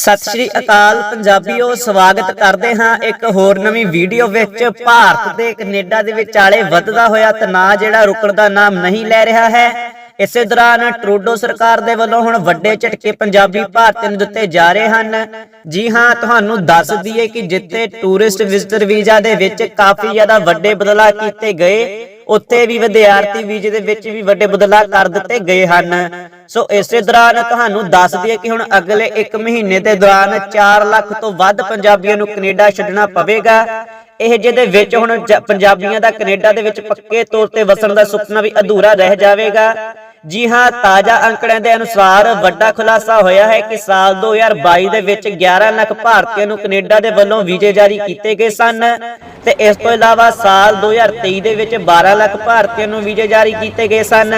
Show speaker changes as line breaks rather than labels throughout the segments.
ਸਤਿ ਸ਼੍ਰੀ ਅਕਾਲ ਪੰਜਾਬੀਓ, ਸਵਾਗਤ ਕਰਦੇ ਹਾਂ ਇੱਕ ਹੋਰ ਨਵੀਂ ਵੀਡੀਓ ਵਿੱਚ। ਭਾਰਤ ਦੇ ਕੈਨੇਡਾ ਦੇ ਵਿਚਾਲੇ ਵੱਧਦਾ ਹੋਇਆ ਤਣਾਅ ਜਿਹੜਾ ਰੁਕਣ ਦਾ ਨਾਮ ਨਹੀਂ ਲੈ ਰਿਹਾ ਹੈ। ਇਸੇ ਦੌਰਾਨ ਟਰੂਡੋ ਸਰਕਾਰ ਦੇ ਵੱਲੋਂ ਹੁਣ ਵੱਡੇ ਝਟਕੇ ਪੰਜਾਬੀ ਭਾਰਤੀਆਂ ਨੂੰ ਦਿੱਤੇ ਜਾ ਰਹੇ ਹਨ। ਜੀ ਹਾਂ, ਤੁਹਾਨੂੰ ਦੱਸ ਦਈਏ ਕਿ ਜਿੱਥੇ ਟੂਰਿਸਟ ਵਿਜ਼ਟਰ ਵੀਜ਼ਾ ਦੇ ਵਿੱਚ ਕਾਫੀ ਜ਼ਿਆਦਾ ਵੱਡੇ ਬਦਲਾਅ ਕੀਤੇ ਗਏ ਉੱਥੇ ਵੀ ਵਿਦਿਆਰਥੀ ਵੀਜ਼ੇ ਦੇ ਵਿੱਚ ਵੀ ਵੱਡੇ ਬਦਲਾਅ ਕਰ ਦਿੱਤੇ ਗਏ ਹਨ। ਸੋ ਇਸੇ ਦੌਰਾਨ ਤੁਹਾਨੂੰ ਦੱਸ ਦਈਏ ਕਿ ਹੁਣ ਅਗਲੇ 1 ਮਹੀਨੇ ਦੇ ਦੌਰਾਨ 4 ਲੱਖ ਤੋਂ ਵੱਧ ਪੰਜਾਬੀਆਂ ਨੂੰ ਕੈਨੇਡਾ ਛੱਡਣਾ ਪਵੇਗਾ। ਇਹ ਜਿਹਦੇ ਵਿੱਚ ਹੁਣ ਜ- ਪੰਜਾਬੀਆਂ ਦਾ ਕੈਨੇਡਾ ਦੇ ਵਿੱਚ ਪੱਕੇ ਤੌਰ ਤੇ ਵਸਣ ਦਾ ਸੁਪਨਾ ਵੀ ਅਧੂਰਾ ਰਹਿ ਜਾਵੇਗਾ। ਜੀ ਹਾਂ, ਤਾਜ਼ਾ ਅੰਕੜਿਆਂ ਦੇ ਅਨੁਸਾਰ ਵੱਡਾ ਖੁਲਾਸਾ ਹੋਇਆ ਹੈ ਕਿ ਸਾਲ 2022 ਦੇ ਵਿੱਚ 11 ਲੱਖ ਭਾਰਤੀਆਂ ਨੂੰ ਕੈਨੇਡਾ ਦੇ ਵੱਲੋਂ ਵੀਜ਼ੇ ਜਾਰੀ ਕੀਤੇ ਗਏ ਸਨ ਤੇ ਇਸ ਤੋਂ ਇਲਾਵਾ ਸਾਲ 2023 ਦੇ ਵਿੱਚ 12 ਲੱਖ ਭਾਰਤੀਆਂ ਨੂੰ ਵੀਜ਼ੇ ਜਾਰੀ ਕੀਤੇ ਗਏ ਸਨ।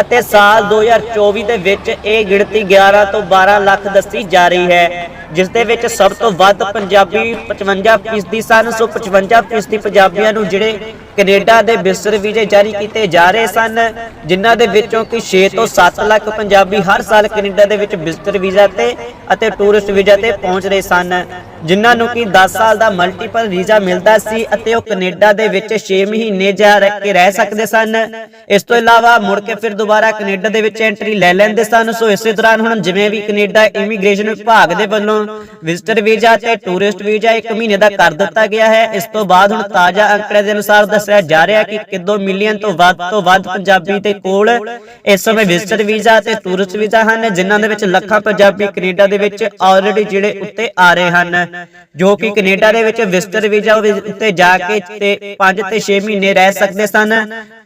ਅਤੇ ਸਾਲ 2024 ਦੇ ਵਿੱਚ ਇਹ ਗਿਣਤੀ 11 ਤੋਂ 12 ਲੱਖ ਦੱਸੀ ਜਾ ਰਹੀ ਹੈ, ਜਿਸ ਦੇ ਵਿੱਚ ਸਭ ਤੋਂ ਵੱਧ ਪੰਜਾਬੀ 55% ਸਨ। ਸੋ 55% ਪੰਜਾਬੀਆਂ ਨੂੰ ਜਿਹੜੇ ਕੈਨੇਡਾ ਦੇ ਵਿਜ਼ਟਰ ਵੀਜ਼ੇ ਜਾਰੀ ਕੀਤੇ ਜਾ ਰਹੇ ਸਨ, ਜਿਨ੍ਹਾਂ ਦੇ ਵਿੱਚੋਂ ਕਿ 6 ਤੋਂ 7 ਲੱਖ ਪੰਜਾਬੀ ਹਰ ਸਾਲ ਕੈਨੇਡਾ ਦੇ ਵਿੱਚ ਵਿਜ਼ਟਰ ਵੀਜ਼ਾ ਤੇ ਅਤੇ ਟੂਰਿਸਟ ਵੀਜ਼ਾ ਤੇ ਪਹੁੰਚ ਰਹੇ ਸਨ। ਜਿਨ੍ਹਾਂ ਨੂੰ ਕਿ 10 ਸਾਲ ਦਾ ਮਲਟੀਪਲ ਵੀਜ਼ਾ ਮਿਲਦਾ ਸੀ ਅਤੇ ਉਹ ਕੈਨੇਡਾ ਦੇ ਵਿੱਚ 6 ਮਹੀਨੇ ਜਾ ਰਹਿ ਕੇ ਰਹਿ ਸਕਦੇ ਸਨ। ਇਸ ਤੋਂ ਇਲਾਵਾ ਮੁੜ ਕੇ ਫਿਰ ਦੁਬਾਰਾ ਕੈਨੇਡਾ ਦੇ ਵਿੱਚ ਐਂਟਰੀ ਲੈ ਲੈਂਦੇ ਸਨ। ਸੋ ਇਸੇ ਦੌਰਾਨ ਹੁਣ ਜਿਵੇਂ ਵੀ ਕੈਨੇਡਾ ਇਮੀਗ੍ਰੇਸ਼ਨ ਵਿਭਾਗ ਦੇ ਵੱਲੋਂ ਵਿਜ਼ਟਰ ਵੀਜ਼ਾ ਤੇ ਟੂਰਿਸਟ ਵੀਜ਼ਾ 1 ਮਹੀਨੇ ਦਾ ਕਰ ਦਿੱਤਾ ਗਿਆ ਹੈ। ਇਸ ਤੋਂ ਬਾਅਦ ਹੁਣ ਤਾਜ਼ਾ ਅੰਕੜੇ ਦੇ ਅਨੁਸਾਰ ਦੱਸਿਆ ਜਾ ਰਿਹਾ ਕਿ ਕਿਦੋਂ ਮਿਲੀਅਨ ਤੋਂ ਵੱਧ ਤੋਂ ਵੱਧ ਪੰਜਾਬੀ ਦੇ ਕੋਲ ਇਸ ਸਮੇਂ ਵਿਜ਼ਟਰ ਵੀਜ਼ਾ ਤੇ ਟੂਰਿਸਟ ਵੀਜ਼ਾ ਹਨ, ਜਿਨ੍ਹਾਂ ਦੇ ਵਿੱਚ ਲੱਖਾਂ ਪੰਜਾਬੀ ਕੈਨੇਡਾ ਦੇ ਵਿੱਚ ਆਲਰੇਡੀ ਜਿਹੜੇ ਉੱਤੇ ਆ ਰਹੇ ਹਨ। ਜੋ ਕਿ ਕੈਨੇਡਾ ਦੇ ਵਿੱਚ ਵਿਜ਼ਟਰ ਵੀਜ਼ਾ ਉੱਤੇ ਜਾ ਕੇ ਤੇ 5 ਤੇ 6 ਮਹੀਨੇ ਰਹਿ ਸਕਦੇ ਸਨ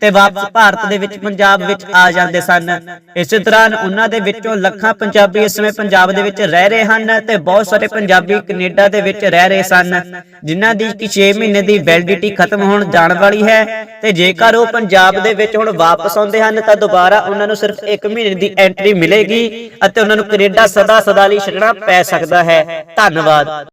ਤੇ ਵਾਪਸ ਭਾਰਤ ਦੇ ਵਿੱਚ ਪੰਜਾਬ ਵਿੱਚ ਆ ਜਾਂਦੇ ਸਨ। ਇਸੇ ਦੌਰਾਨ ਉਹਨਾਂ ਦੇ ਵਿੱਚੋਂ ਲੱਖਾਂ ਪੰਜਾਬੀ ਇਸ ਸਮੇਂ ਪੰਜਾਬ ਦੇ ਵਿੱਚ ਰਹਿ ਰਹੇ ਹਨ ਤੇ ਬਹੁਤ ਸਾਰੇ ਪੰਜਾਬੀ ਕੈਨੇਡਾ ਦੇ ਵਿੱਚ ਰਹਿ ਰਹੇ ਸਨ ਜਿਨ੍ਹਾਂ ਦੀ ਕਿ 6 ਮਹੀਨੇ ਦੀ ਵੈਲਿਡਿਟੀ ਖਤਮ ਹੋਣ ਜਾਣ ਵਾਲੀ ਹੈ ਤੇ ਜੇਕਰ ਉਹ ਪੰਜਾਬ ਦੇ ਵਿੱਚ ਹੁਣ ਵਾਪਸ ਆਉਂਦੇ ਹਨ ਤਾਂ ਦੁਬਾਰਾ ਉਹਨਾਂ ਨੂੰ ਸਿਰਫ 1 ਮਹੀਨੇ ਦੀ ਐਂਟਰੀ ਮਿਲੇਗੀ ਅਤੇ ਉਹਨਾਂ ਨੂੰ ਕੈਨੇਡਾ ਸਦਾ ਸਦਾ ਲਈ ਛੱਡਣਾ ਪੈ ਸਕਦਾ ਹੈ ਧੰਨਵਾਦ